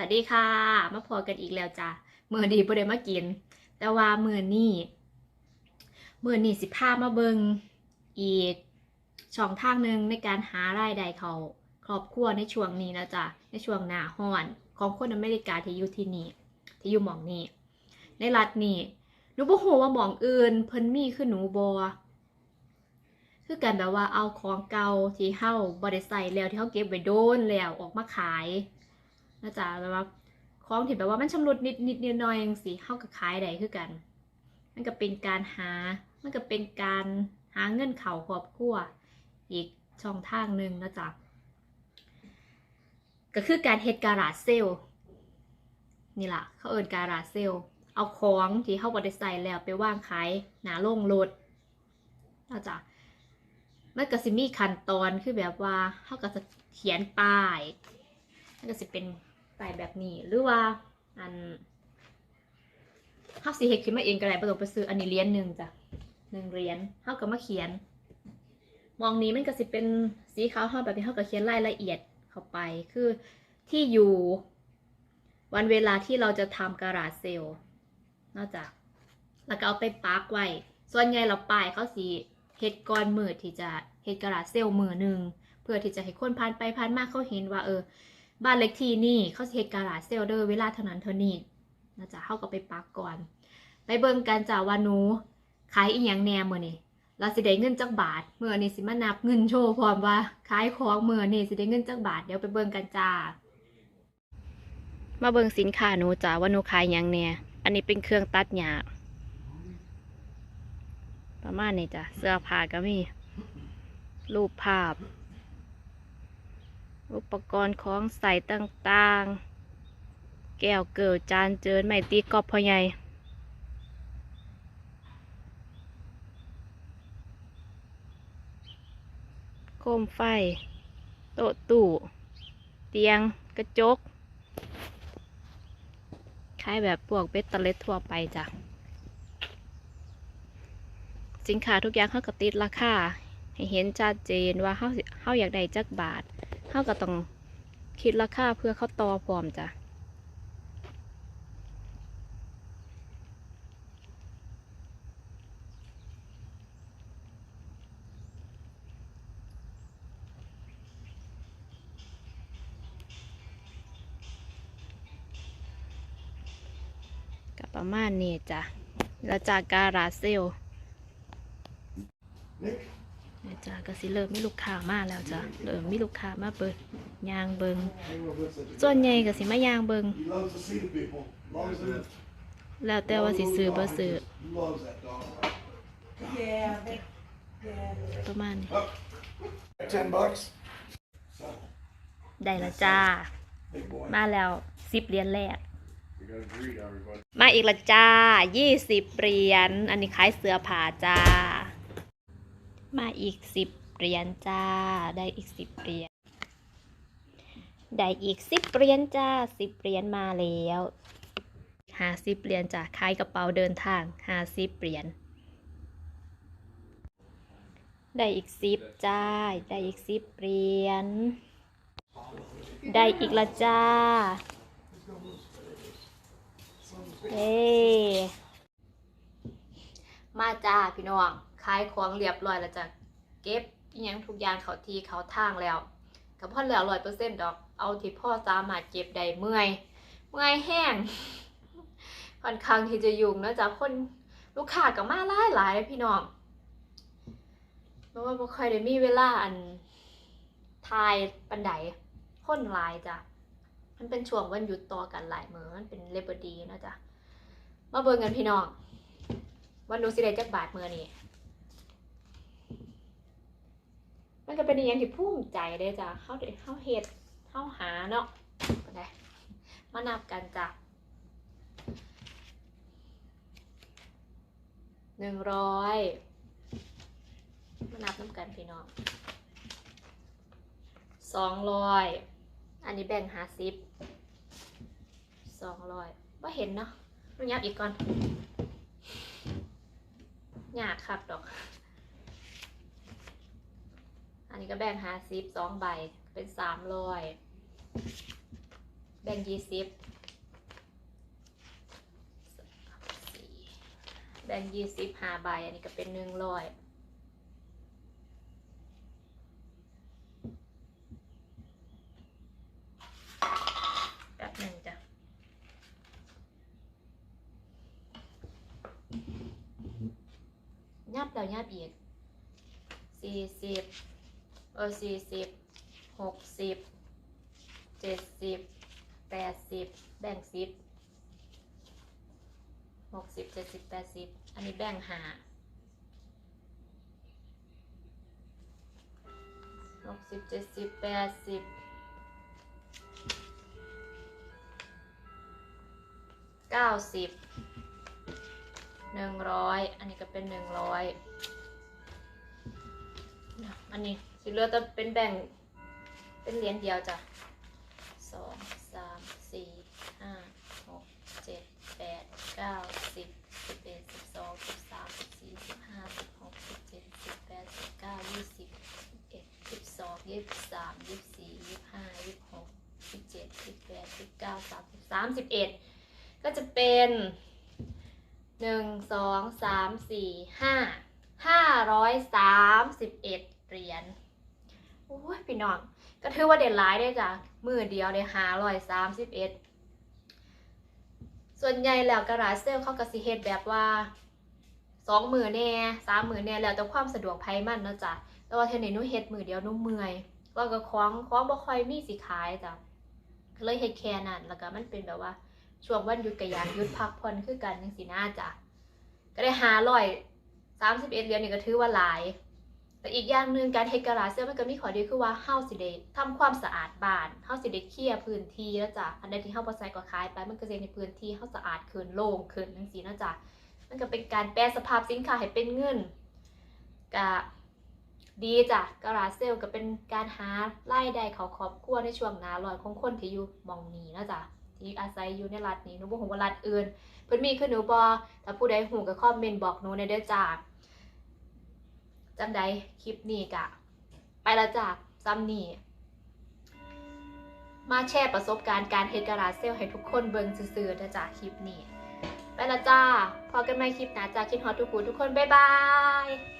วัสดีค่ะ มาพอกันอีกแล้วจ้ะมือดีบ่ได้มากิน แต่ว่ามือนี่มือนี่สิพามาเบิงอีกช่องทางหนึ่งในการหารายได้เขาครอบครัวในช่วงนี้นะจ๊ะในช่วงหน้าห้อนของคนอเมริกาที่อยู่ที่นี่ที่อยู่หมองนี้ในรัฐนี้หนูบ่ฮู้ว่าหมองอื่น เพิ่นมีคือหนูบ่คือกันแบบว่าเอาของเก่าที่เฮาบ่ได้ใส่แล้วที่เฮาเก็บไว้โดนแล้วออกมาขาย นะจ๊ะแบบว่าของที่แบบว่ามันชำรุดนิดนิดนิดหน่อยๆจังสิเข้ากับขายได้คือกัน มันก็เป็นการหา มันก็เป็นการหาเงินเข่าครอบครัวอีกช่องทางหนึ่งนะจ๊ะก็คือการเฮ็ดการาดเซลล์นี่ล่ะเขาเอินการาดเซลล์เอาของที่เข้าบริใส่แล้วไปว่างขายหนาโล่งรถนะจ๊ะมันก็สิมีขั้นตอนคือแบบว่าเขาก็จะเขียนป้ายมันก็สิเป็น ป้ายแบบนี้ หรือว่าอันเขาสิเฮ็ดขึ้นมาเองก็ได้บ่ต้องไปซื้ออันนี้เหรียญหนึ่งจ้ะหนึ่งเหรียญเขาก็มาเขียน มองนี้มันก็สิเป็นสีขาวเฮาแบบนี้เขาก็เขียนรายละเอียดเข้าไปคือที่อยู่ วันเวลาที่เราจะทำการาดเซลนอกจากแล้วก็เอาไปปักไว้ ส่วนใหญ่เราป้ายเขาสีเฮ็ดก่อนมือที่จะเฮ็ดการาดเซลล์มือหนึ่งเพื่อที่จะให้คนผ่านไปผ่านมาเขาเห็นว่าเออ บ้านเล็กที่นี่เขาเฮ็ดการาเซลเด้อเวลาเท่านั้นเท่านี้นะจ๊ะเข้าก็ไปปักก่อน ไปเบิ่งกันจ้าว่าหนูขายอีหยังแหน่มื้อนี้เราสิได้เงินจักบาทเมื้อนี้สิมานับเงินโชว์พร้อมว่าขายของเมื้อนี้สิได้เงินจักบาทเดี๋ยวไปเบิ่งกันจ้า มาเบิ่งสินค้าหนูจ้าว่าหนูขายหยังแนอันนี้เป็นเครื่องตัดหญ้าประมาณนี้จ้ะเสื้อผ้าก็มีรูปภาพ อุปกรณ์ของใส่ต่างๆ แก้วเกิลจานเจินไม้ตีกอบพ่อใหญ่โคมไฟ โต๊ะตู้ เตียง กระจก คล้ายแบบพวกเบตเตอร์เล็ดทั่วไปจ้ะ สินค้าทุกอย่างเขาก็ติดราคาให้เห็นชัดเจนว่าเขาเขาอยากได้จักบาท เขาก็ต้องคิดราคาเพื่อเขาต่อพร้อมจ้ะก็ประมาณนี้จ้ะ แล้วจากการาเซล นี่ยจ้ะก็สิเริ่มมีลูกค้ามาแล้วจ้ะเริ่มมีลูกค้ามาเปิดยางเบิงส่วนใหญ่ก็สิมายางเบิง He loves to see the people. As long as they're, แล้วแต่ว่าสิซื้อบ่ซื้อ he loves that dog. Yeah, they, yeah. ประมาณนี้ Ten bucks. So, ได้แล้วจ้า big boy. มาแล้วสิบเหรียญแรก We gotta greet everybody. มาอีกละจ้ายี่สิบเหรียญ อันนี้ขายเสื้อผ้าจ้า มาอีกสิบเหรียญจ้า ได้อีกสิบเหรียญ ได้อีกสิบเหรียญจ้าสิบเหรียญมาแล้วห้าสิบเหรียญจ้าขายกระเป๋าเดินทางห้าสิบเหรียญ ได้อีกสิบจ้า ได้อีกสิบเหรียญ ได้อีกละจ้าเฮ้มาจ้าพี่น้องขายของเรียบร้อยแล้วจ้ะเก็บอิหยังทุกอย่างเขาทีเขาทางแล้วกับพ่อแล้วร้อยเปอร์เซ็นต์ดอกเอาที่พ่อสามารถเก็บได้เมื่อย เมื่อยแห้งค่อนข้างที่จะยุ่งเนอะจ๊ะคนลูกค้าก็มาหลายหลายๆพี่น้องเพราะว่าบ่ค่อยได้มีเวลาอันทายปันไดคนหลายจ้ะมันเป็นช่วงวันหยุดต่อกันหลายมือมันเป็นเลบดีนะจ๊ะมาเบิ่งกันพี่น้องวันดูสิได้จักบาทมือนี่ มันก็เป็นอย่างที่ภูมิใจเด้จ้ะเฮาได้เฮาเฮ็ดเฮาหาเนาะได้มานับกันจ้ะหนึ่งร้อยมานับน้ำกันพี่น้องสองร้อยอันนี้แบ่งหาสิบสองร้อยว่าเห็นเนาะมันยับอีกก่อนยากครับดอก นนี้ก็แบ่งหาซิปสองใบเป็นสามร้อยแบ่งยี่สิบแบ่งยี่สิบห้าใบอันนี้ก็เป็นหนึ่งร้อยแป๊บหนึ่งจ้ะยับแล้วยับอีกสี่สิบ ออสี่สิบหกสิบเจ็ดสิบแปดสิบแบ่งสิบหกสิบเจ็ดสิบแปดสิบอันนี้แบ่งหาหกสิบเจ็ดสิบแปดสิบเก้าสิบหนึ่งร้อยอันนี้ก็เป็นหนึ่งร้อยอันนี้ สิเหลือจะเป็นแบ่งเป็นเหรียญเดียวจ้ะสองสามสี่ห้าหกเจ็ดแปดเก้าสิบสิบเอ็ดสิบสองสิบสามสิบสี่สิบห้าสิบหกสิบเจ็ดสิบแปดสิบเก้ายี่สิบสิบเอ็ดสิบสองยี่สิบสามยี่สิบสี่ยี่สิบห้ายี่สิบหกสิบเจ็ดสิบแปดสิบเก้าสามสิบสามสิบเอ็ดก็จะเป็นหนึ่งสองสามสี่ห้าห้าร้อยสามสิบเอ็ดเหรียญ โอ้ยพี่น้องก็ถือว่าเด็ดหลายได้จ้ะมือเดียวได้หาร้อยสามสิบเอ็ดส่วนใหญ่แล้วกระดาษเซลเขากระสิเฮ็ดแบบว่าสองมือแน่สามมือแน่แล้วแต่ความสะดวกไพมันนะจ้ะแต่ว่าเทนนี่นูเฮ็ดมือเดียวหนูเมื่อยแล้วก็คล้องคล้องบ่ค่อยมีสิขายจ้ะเลยเฮ็ดแค่นั้นแล้วก็มันเป็นแบบว่าช่วงวันหยุดก็อยากหยุดพักผ่อนคือกันจังสินะจ้ะก็ได้หาร้อยสามสิบเอ็ดเหรียญนี่ก็ถือว่าหลาย แต่อีกอย่างหนึ่งการเฮดกราเสื้อมันก็มีข้อดีคือว่าเฮาสิได้ทำความสะอาดบ้านเฮาสิได้เคลียร์พื้นที่แล้วจ้ะอันใดที่เฮาบ่ใส่ก็ขายไปมันก็สิเฮ็ดให้พื้นที่เฮาสะอาดขึ้นโล่งขึ้นจังซี่นะจ้ะมันก็เป็นการแปลสภาพสินค้าให้เป็นเงินก็ดีจ้ะกราเซลก็เป็นการหารายได้เขาครอบครัวในช่วงหน้าร้อนของคนที่อยู่มองนี้นะจ้ะที่อาศัยอยู่ในรัฐนี้หนูบ่ฮู้ว่ารัฐอื่น เพิ่นมีคือหนูบ่ถ้าผู้ใดฮู้ก็คอมเมนต์บอกหนูในเด้อจ้า จำใดคลิปนี้กะ ไปและจ้าซ้ำนี่มาแชร์ประสบการณ์การเฮดกราเซลให้ทุกคนเบิ่งซื่อๆนะจ้าคลิปนี้ ไปและจ้า พอกันใหม่คลิปหน้าจ้าคิดฮอตทุกคนทุกคน บ๊ายบาย